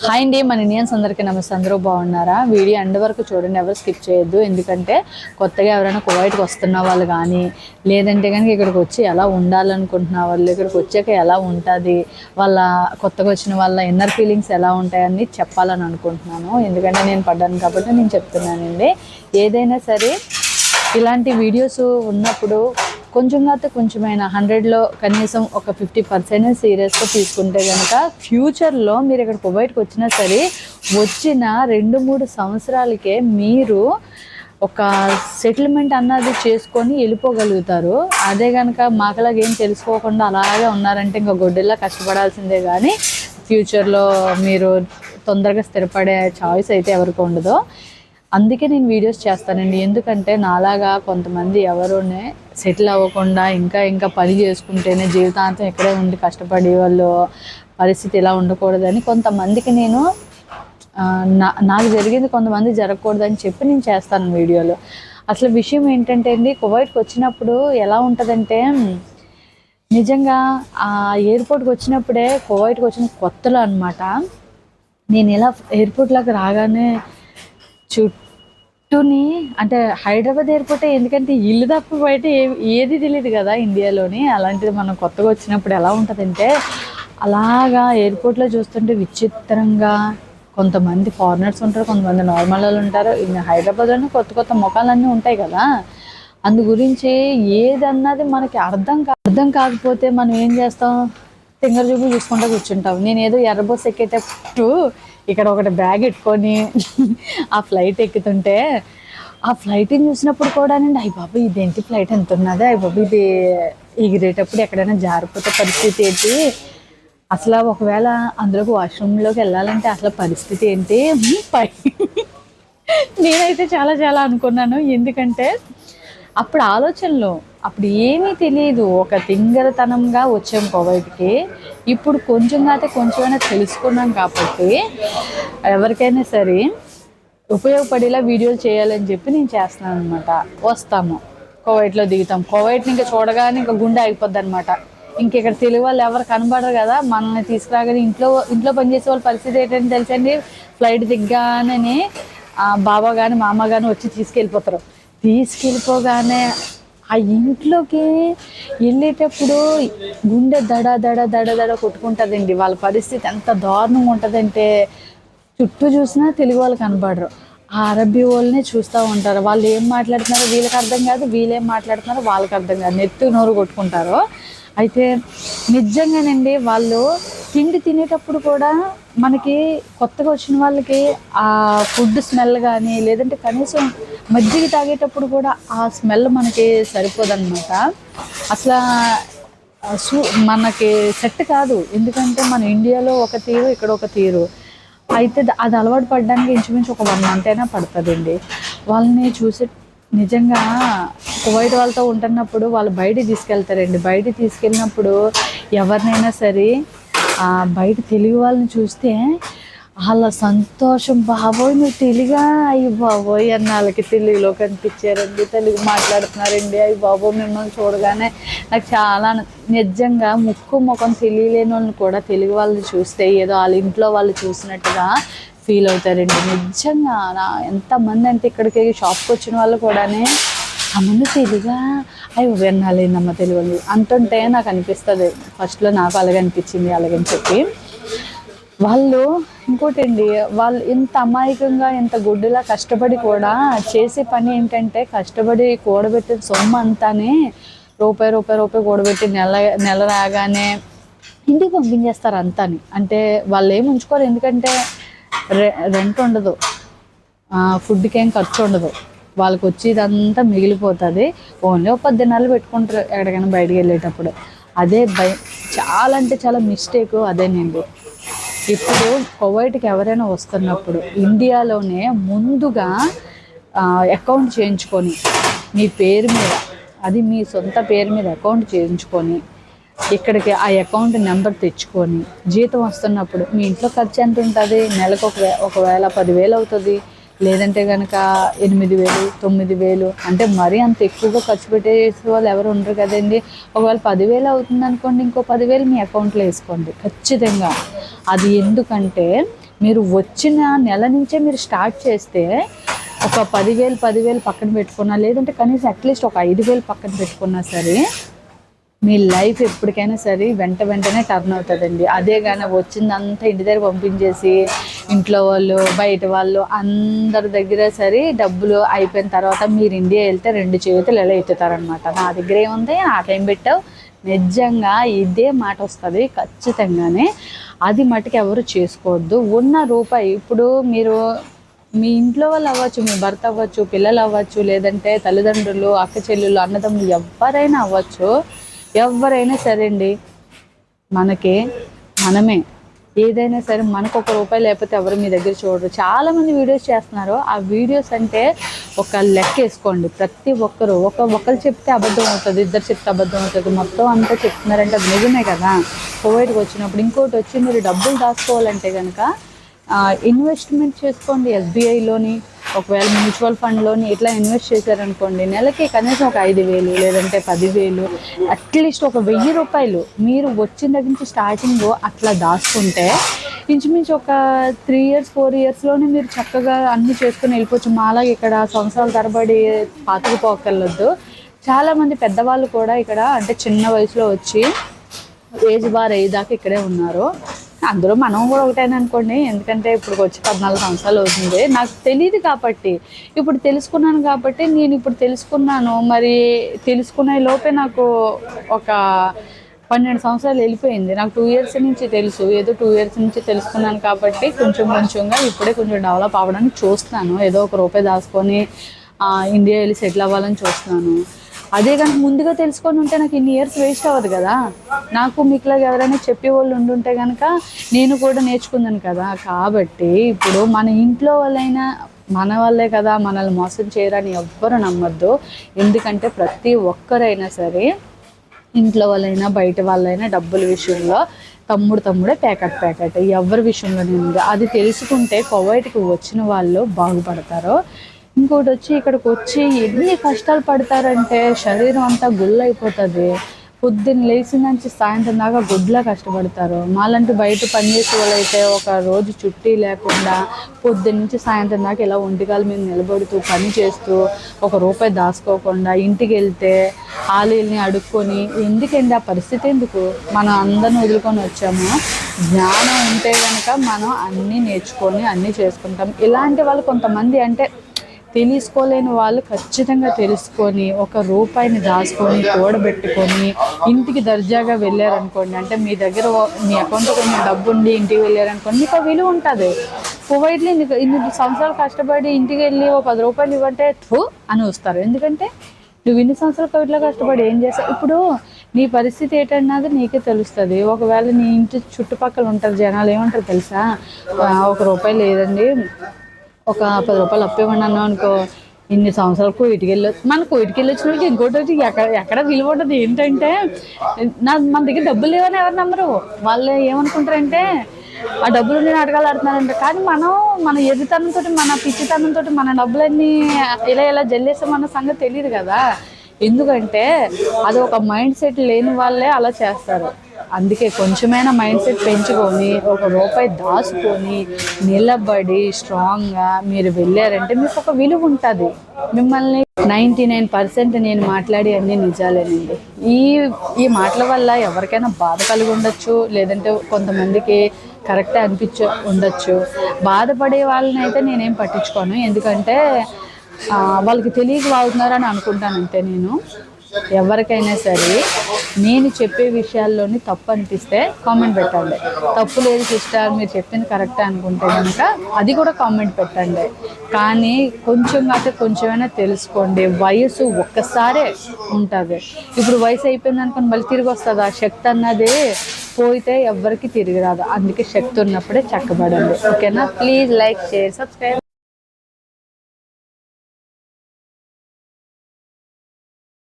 Hi అండి మన Indians అందరికీ నమస్తే. అందరూ బాగున్నారా? వీడియో ఎండ్ వరకు చూడండి ఎవరు స్కిప్ చేయొద్దు. ఎందుకంటే కొత్తగా ఎవరైనా కువైట్కి వస్తున్న వాళ్ళు కానీ లేదంటే కనుక ఇక్కడికి వచ్చి ఎలా ఉండాలనుకుంటున్న వాళ్ళు ఇక్కడికి వచ్చాక ఎలా ఉంటుంది వాళ్ళ కొత్తగా వచ్చిన వాళ్ళ ఇన్నర్ ఫీలింగ్స్ ఎలా ఉంటాయని చెప్పాలని అనుకుంటున్నాను. ఎందుకంటే నేను పడ్డాను కాబట్టి నేను చెప్తున్నానండి. ఏదైనా సరే ఇలాంటి వీడియోస్ ఉన్నప్పుడు కొంచెం కాకపోతే కొంచెమైనా. హండ్రెడ్లో కనీసం ఒక ఫిఫ్టీ పర్సెంట్ సీరియస్గా తీసుకుంటే కనుక ఫ్యూచర్లో మీరు ఇక్కడ కువైట్కి వచ్చినా సరే వచ్చిన రెండు మూడు సంవత్సరాలకే మీరు ఒక సెటిల్మెంట్ అన్నది చేసుకొని వెళ్ళిపోగలుగుతారు. అదే కనుక మాకలాగా ఏం తెలుసుకోకుండా అలాగే ఉన్నారంటే ఇంకా గొడ్డెల్లా కష్టపడాల్సిందే కానీ ఫ్యూచర్లో మీరు తొందరగా స్థిరపడే చాయిస్ అయితే ఎవరికి ఉండదు. అందుకే నేను వీడియోస్ చేస్తానండి. ఎందుకంటే నాలాగా కొంతమంది ఎవరునే సెటిల్ అవ్వకుండా ఇంకా ఇంకా పని చేసుకుంటేనే జీవితాంతం ఇక్కడే ఉండి కష్టపడే వాళ్ళు పరిస్థితి ఇలా ఉండకూడదని కొంతమందికి నేను నా నాకు జరిగింది కొంతమంది జరగకూడదని చెప్పి నేను చేస్తాను వీడియోలో. అసలు విషయం ఏంటంటే అండి కువైట్కి వచ్చినప్పుడు ఎలా ఉంటుందంటే నిజంగా ఆ ఎయిర్పోర్ట్కి వచ్చినప్పుడే కువైట్కి వచ్చిన కొత్తలో అనమాట నేను ఇలా ఎయిర్పోర్ట్లోకి రాగానే చుట్టూని అంటే హైదరాబాద్ ఎయిర్పోర్టే ఎందుకంటే ఇల్లు తప్ప బయట ఏది తెలియదు కదా ఇండియాలోని. అలాంటిది మనం కొత్తగా వచ్చినప్పుడు ఎలా ఉంటుందంటే అలాగా ఎయిర్పోర్ట్లో చూస్తుంటే విచిత్రంగా కొంతమంది ఫారినర్స్ ఉంటారు కొంతమంది నార్మల్ వాళ్ళు ఉంటారు. ఇంకా హైదరాబాద్లోనే కొత్త కొత్త ముఖాలన్నీ ఉంటాయి కదా. అందు గురించి ఏదన్నది మనకి అర్థం కా అర్థం కాకపోతే మనం ఏం చేస్తాం? తింగర చూపులు చూసుకుంటా కూర్చుంటాం. నేను ఏదో ఎర్రబోస్ ఎక్కేటప్పుడు ఇక్కడ ఒకటి బ్యాగ్ పెట్టుకొని ఆ ఫ్లైట్ ఎక్కుతుంటే ఆ ఫ్లైట్ని చూసినప్పుడు కూడా అండి అయ్యి బాబు ఇదేంటి ఫ్లైట్ ఎంత ఉన్నది? అయ్యి బాబు ఇది ఎగిరేటప్పుడు ఎక్కడైనా జారిపోతే పరిస్థితి ఏంటి? అసలు ఒకవేళ అందులోకి వాష్రూమ్లోకి వెళ్ళాలంటే అసలు పరిస్థితి ఏంటి? పై. నేనైతే చాలా చాలా అనుకున్నాను. ఎందుకంటే అప్పుడు ఆలోచనలు అప్పుడు ఏమీ తెలియదు. ఒక తింగరతనంగా వచ్చాం కోవైట్కి. ఇప్పుడు కొంచెం అయితే కొంచెమైనా తెలుసుకున్నాం కాబట్టి ఎవరికైనా సరే ఉపయోగపడేలా వీడియోలు చేయాలని చెప్పి నేను చేస్తున్నాను అనమాట వస్తాము. కోవైట్లో దిగుతాం. కోవైట్ని ఇంకా చూడగానే ఇంకా గుండె ఆగిపోద్ది అనమాట ఇంకెక్కడ తెలుగు వాళ్ళు ఎవరు కనబడరు కదా మనల్ని తీసుకురాగానే ఇంట్లో ఇంట్లో పనిచేసే వాళ్ళ పరిస్థితి ఏంటంటే తెలుసండి? ఫ్లైట్ దిగ్గానే బాబా కానీ మామ కానీ వచ్చి తీసుకెళ్ళిపోతారు. తీసుకెళ్ళిపోగానే ఆ ఇంట్లోకి వెళ్ళేటప్పుడు గుండె దడ దడ దడ దడ కొట్టుకుంటుందండి. వాళ్ళ పరిస్థితి ఎంత దారుణంగా ఉంటుందంటే చుట్టూ చూసినా తెలుగు వాళ్ళు కనబడరు. ఆ అరబీ వాళ్ళనే చూస్తూ ఉంటారు. వాళ్ళు ఏం మాట్లాడుతున్నారో వీళ్ళకి అర్థం కాదు వీళ్ళేం మాట్లాడుతున్నారో వాళ్ళకి అర్థం కాదు. నెత్తు నోరు కొట్టుకుంటారు. అయితే నిజంగానండి వాళ్ళు తిండి తినేటప్పుడు కూడా మనకి కొత్తగా వచ్చిన వాళ్ళకి ఆ ఫుడ్ స్మెల్ కానీ లేదంటే కనీసం మజ్జిగ తాగేటప్పుడు కూడా ఆ స్మెల్ మనకి సరిపోదన్నమాట. అసలు సూ మనకి సెట్ కాదు. ఎందుకంటే మన ఇండియాలో ఒక తీరు ఇక్కడ ఒక తీరు. అయితే అది అలవాటు పడడానికి ఇంచుమించు ఒక వన్ మంత్ అయినా పడుతుందండి. వాళ్ళని చూసి నిజంగా కువైట్ వాళ్ళతో ఉంటున్నప్పుడు వాళ్ళు బయటికి తీసుకెళ్తారండి. బయటికి తీసుకెళ్ళినప్పుడు ఎవరినైనా సరే బయట తెలుగు వాళ్ళని చూస్తే వాళ్ళ సంతోషం బాబోయ్ నువ్వు తెలుగా అయ్యి బాబోయ్ అని వాళ్ళకి తెలుగులో కనిపించారండి. తెలుగు మాట్లాడుతున్నారండి. అయ్యి బాబోయ్ మిమ్మల్ని చూడగానే నాకు చాలా నిజంగా ముక్కు ముఖం తెలియలేని వాళ్ళని కూడా తెలుగు వాళ్ళని చూస్తే ఏదో వాళ్ళ ఇంట్లో వాళ్ళు చూసినట్టుగా ఫీల్ అవుతారండి. నిజంగా నా ఎంతమంది అంటే ఇక్కడికి షాప్కి వచ్చిన వాళ్ళు కూడానే అమ్మను తెలుగా అవి వినాలేనమ్మ తెలుగు అంటుంటే నాకు అనిపిస్తుంది. ఫస్ట్లో నాకు అలాగే అనిపించింది అలాగని చెప్పి. వాళ్ళు ఇంకోటి అండి వాళ్ళు ఇంత అమాయకంగా ఇంత గుడ్డులా కష్టపడి కూడా చేసే పని ఏంటంటే కష్టపడి కూడబెట్టిన సొమ్ము అంతానే రూపాయి రూపాయి రూపాయి కూడబెట్టి నెల నెల రాగానే ఇంటికి పంపించేస్తారు అంతాని. అంటే వాళ్ళు ఏమి ఉంచుకోరు ఎందుకంటే రె రెంట్ ఉండదు. ఫుడ్కి ఏం ఖర్చు ఉండదు. వాళ్ళకి వచ్చి ఇదంతా మిగిలిపోతుంది. ఓన్లీ ఒక పది దినాలు పెట్టుకుంటారు ఎక్కడికైనా బయటకు వెళ్ళేటప్పుడు. అదే భయం చాలా అంటే చాలా మిస్టేక్ అదేనండి ఇప్పుడు కువైట్కి ఎవరైనా వస్తున్నప్పుడు ఇండియాలోనే ముందుగా అకౌంట్ చేయించుకొని మీ పేరు మీద అది మీ సొంత పేరు మీద అకౌంట్ చేయించుకొని ఇక్కడికి ఆ అకౌంట్ నెంబర్ తెచ్చుకొని జీతం వస్తున్నప్పుడు మీ ఇంట్లో ఖర్చు ఎంత ఉంటుంది నెలకు ఒక ఒకవేళ పదివేలు అవుతుంది? లేదంటే కనుక ఎనిమిది వేలు తొమ్మిది వేలు అంటే మరీ అంత ఎక్కువగా ఖర్చు పెట్టేసే వాళ్ళు ఎవరు ఉండరు కదండి. ఒకవేళ పదివేలు అవుతుంది అనుకోండి ఇంకో పదివేలు మీ అకౌంట్లో వేసుకోండి ఖచ్చితంగా. అది ఎందుకంటే మీరు వచ్చిన నెల నుంచే మీరు స్టార్ట్ చేస్తే ఒక పదివేలు పదివేలు పక్కన పెట్టుకున్నా లేదంటే కనీసం అట్లీస్ట్ ఒక ఐదు వేలు పక్కన పెట్టుకున్నా సరే మీ లైఫ్ ఎప్పటికైనా సరే వెంట వెంటనే టర్న్ అవుతుందండి. అదే కానీ వచ్చిందంతా ఇంటి దగ్గర పంపించేసి ఇంట్లో వాళ్ళు బయట వాళ్ళు అందరి దగ్గర సరే డబ్బులు అయిపోయిన తర్వాత మీరు ఇండియా వెళ్తే రెండు చేతులు ఎలా ఎత్తుతారనమాట నా దగ్గర ఏముంది? ఆ టైం పెట్టావు? నిజంగా ఇదే మాట వస్తుంది ఖచ్చితంగానే. అది మటుకు ఎవరు చేసుకోవద్దు. ఉన్న రూపాయి ఇప్పుడు మీరు మీ ఇంట్లో వాళ్ళు అవ్వచ్చు మీ భర్త అవ్వచ్చు పిల్లలు అవ్వచ్చు లేదంటే తల్లిదండ్రులు అక్క చెల్లెలు అన్నదమ్ములు ఎవరైనా అవ్వచ్చు. ఎవరైనా సరే అండి మనకి మనమే. ఏదైనా సరే మనకు ఒక రూపాయి లేకపోతే ఎవరు మీ దగ్గర చూడరు. చాలామంది వీడియోస్ చేస్తున్నారు. ఆ వీడియోస్ అంటే ఒక లెక్క వేసుకోండి. ప్రతి ఒక్కరు ఒక ఒకరు చెప్తే అబద్ధం అవుతుంది ఇద్దరు చెప్తే అబద్ధం అవుతుంది. మొత్తం అంతా చెప్తున్నారంటే అది నిజమే కదా? కోవిడ్కి వచ్చినప్పుడు ఇంకోటి వచ్చి మీరు డబ్బులు దాచుకోవాలంటే కనుక ఇన్వెస్ట్మెంట్ చేసుకోండి. ఎస్బీఐలోని ఒకవేళ మ్యూచువల్ ఫండ్లోని ఇట్లా ఇన్వెస్ట్ చేశారనుకోండి నెలకి కనీసం ఒక ఐదు వేలు లేదంటే పదివేలు అట్లీస్ట్ ఒక వెయ్యి రూపాయలు మీరు వచ్చిన దగ్గర నుంచి స్టార్టింగ్ అట్లా దాచుకుంటే ఇంచుమించు ఒక త్రీ ఇయర్స్ ఫోర్ ఇయర్స్లోనే మీరు చక్కగా అన్ని చేసుకుని వెళ్ళిపోవచ్చు. మాలా ఇక్కడ సంవత్సరాల తరబడి పాతుకుపోకర్లొద్దు చాలామంది పెద్దవాళ్ళు కూడా ఇక్కడ అంటే చిన్న వయసులో వచ్చి ఏజ్ బార్ అయ్యేదాకా ఇక్కడే ఉన్నారు. అందులో మనం కూడా ఒకటేనా అనుకోండి. ఎందుకంటే ఇప్పుడు వచ్చి పద్నాలుగు సంవత్సరాలు అవుతుంది. నాకు తెలియదు కాబట్టి. ఇప్పుడు తెలుసుకున్నాను కాబట్టి నేను ఇప్పుడు తెలుసుకున్నాను. మరి తెలుసుకునే లోపే నాకు ఒక పన్నెండు సంవత్సరాలు వెళ్ళిపోయింది. నాకు టూ ఇయర్స్ నుంచి తెలుసు. ఏదో టూ ఇయర్స్ నుంచి తెలుసుకున్నాను కాబట్టి కొంచెం కొంచెంగా ఇప్పుడే కొంచెం డెవలప్ అవ్వడానికి చూస్తున్నాను. ఏదో ఒక రూపాయి దాచుకొని ఇండియా వెళ్ళి సెటిల్ అవ్వాలని చూస్తున్నాను. అదే కనుక ముందుగా తెలుసుకొని ఉంటే నాకు ఇన్ని ఇయర్స్ వేస్ట్ అవ్వదు కదా. నాకు మీకులాగా ఎవరైనా చెప్పే వాళ్ళు ఉండుంటే కనుక నేను కూడా నేర్చుకుందాను కదా. కాబట్టి ఇప్పుడు మన ఇంట్లో వాళ్ళైనా మన వాళ్ళే కదా మనల్ని మోసం చేయరని ఎవ్వరు నమ్మద్దు. ఎందుకంటే ప్రతి ఒక్కరైనా సరే ఇంట్లో వాళ్ళైనా బయట వాళ్ళైనా డబ్బుల విషయంలో తమ్ముడు తమ్ముడే ప్యాకెట్ ప్యాకెట్. ఎవరి విషయంలోనే ఉంది అది తెలుసుకుంటే కోవైట్కి వచ్చిన వాళ్ళు బాగుపడతారు. ఇంకోటి వచ్చి ఇక్కడికి వచ్చి ఎన్ని కష్టాలు పడతారంటే శరీరం అంతా గుళ్ళు అయిపోతుంది పొద్దున్న లేచి నుంచి సాయంత్రం దాకా గుడ్లా కష్టపడతారు. మాలాంటి బయట పనిచేసే వాళ్ళైతే ఒక రోజు చుట్టి లేకుండా పొద్దున్న నుంచి సాయంత్రం దాకా ఇలా ఒంటికాల మీద నిలబడుతూ పని చేస్తూ ఒక రూపాయి దాచుకోకుండా ఇంటికి వెళ్తే ఆలీల్ని అడుక్కొని ఎందుకండి ఆ పరిస్థితి ఎందుకు? మనం అందరిని వదులుకొని వచ్చాము? జ్ఞానం ఉంటే కనుక మనం అన్నీ నేర్చుకొని అన్నీ చేసుకుంటాం. ఇలాంటి వాళ్ళు కొంతమంది అంటే తెలుసుకోలేని వాళ్ళు ఖచ్చితంగా తెలుసుకొని ఒక రూపాయిని దాచుకొని కూడబెట్టుకొని ఇంటికి దర్జాగా వెళ్ళారనుకోండి అంటే మీ దగ్గర మీ అకౌంట్లో కొంచెం డబ్బు ఉండి ఇంటికి వెళ్ళారనుకోండి మీకు ఆ విలువ ఉంటుంది. కువైట్లో ఇన్ని ఇన్ని సంవత్సరాలు కష్టపడి ఇంటికి వెళ్ళి ఓ పది రూపాయలు ఇవ్వంటే థూ అని వస్తారు. ఎందుకంటే నువ్వు ఇన్ని సంవత్సరాలు కోవిడ్లో కష్టపడి ఏం చేస్తావు? ఇప్పుడు నీ పరిస్థితి ఏంటన్నది నీకే తెలుస్తుంది. ఒకవేళ నీ ఇంటి చుట్టుపక్కల ఉంటారు జనాలు ఏమంటారు తెలుసా? ఒక రూపాయి లేదండి. ఒక పది రూపాయలు అప్పు ఇవ్వండి అనుకో ఇన్ని సంవత్సరాలు కోయిటికి వెళ్ళొచ్చు మన కోయిటికి వెళ్ళొచ్చిన వాళ్ళకి ఇంకోటి ఎక్కడ ఎక్కడ విలువ ఉండదు. ఏంటంటే నా మన దగ్గర డబ్బులు లేవని ఎవరు నమ్మరు. వాళ్ళు ఏమనుకుంటారంటే ఆ డబ్బులు నేను అడగాలి ఆడుతున్నారంట కానీ మనం మన ఎదుతనంతో మన పిచ్చితనంతో మన డబ్బులన్నీ ఇలా ఇలా జల్లేసామన్న సంగతి తెలియదు కదా. ఎందుకంటే అది ఒక మైండ్ సెట్ లేని వాళ్ళే అలా చేస్తారు. అందుకే కొంచెమైనా మైండ్ సెట్ పెంచుకొని ఒక రూపాయి దాచుకొని నిలబడి స్ట్రాంగ్గా మీరు వెళ్ళారంటే మీకు ఒక విలువ ఉంటుంది. మిమ్మల్ని నైంటీ నైన్ పర్సెంట్ నేను మాట్లాడి అన్ని నిజాలేనండి. ఈ ఈ మాటల వల్ల ఎవరికైనా బాధ కలిగి ఉండొచ్చు లేదంటే కొంతమందికి కరెక్టే అనిపించ ఉండొచ్చు. బాధపడే వాళ్ళని అయితే నేనేం పట్టించుకోను. ఎందుకంటే వాళ్ళకి తెలియక వాగుతున్నారని అనుకుంటాను అంతే నేను. ఎవరికైనా సరే నేను చెప్పే విషయాల్లోని తప్పు అనిపిస్తే కామెంట్ పెట్టండి. తప్పు లేదు సిస్టర్ మీరు చెప్పింది కరెక్ట్ అనుకుంటే కనుక అది కూడా కామెంట్ పెట్టండి. కానీ కొంచెం కాక కొంచెమైనా తెలుసుకోండి. వయసు ఒక్కసారే ఉంటుంది. ఇప్పుడు వయసు అయిపోయింది అనుకోని మళ్ళీ తిరిగి వస్తుంది? ఆ శక్తి అన్నది పోయితే ఎవ్వరికి తిరిగి రాదు. అందుకే శక్తి ఉన్నప్పుడే చక్కబడండి. ఓకేనా? Please like share subscribe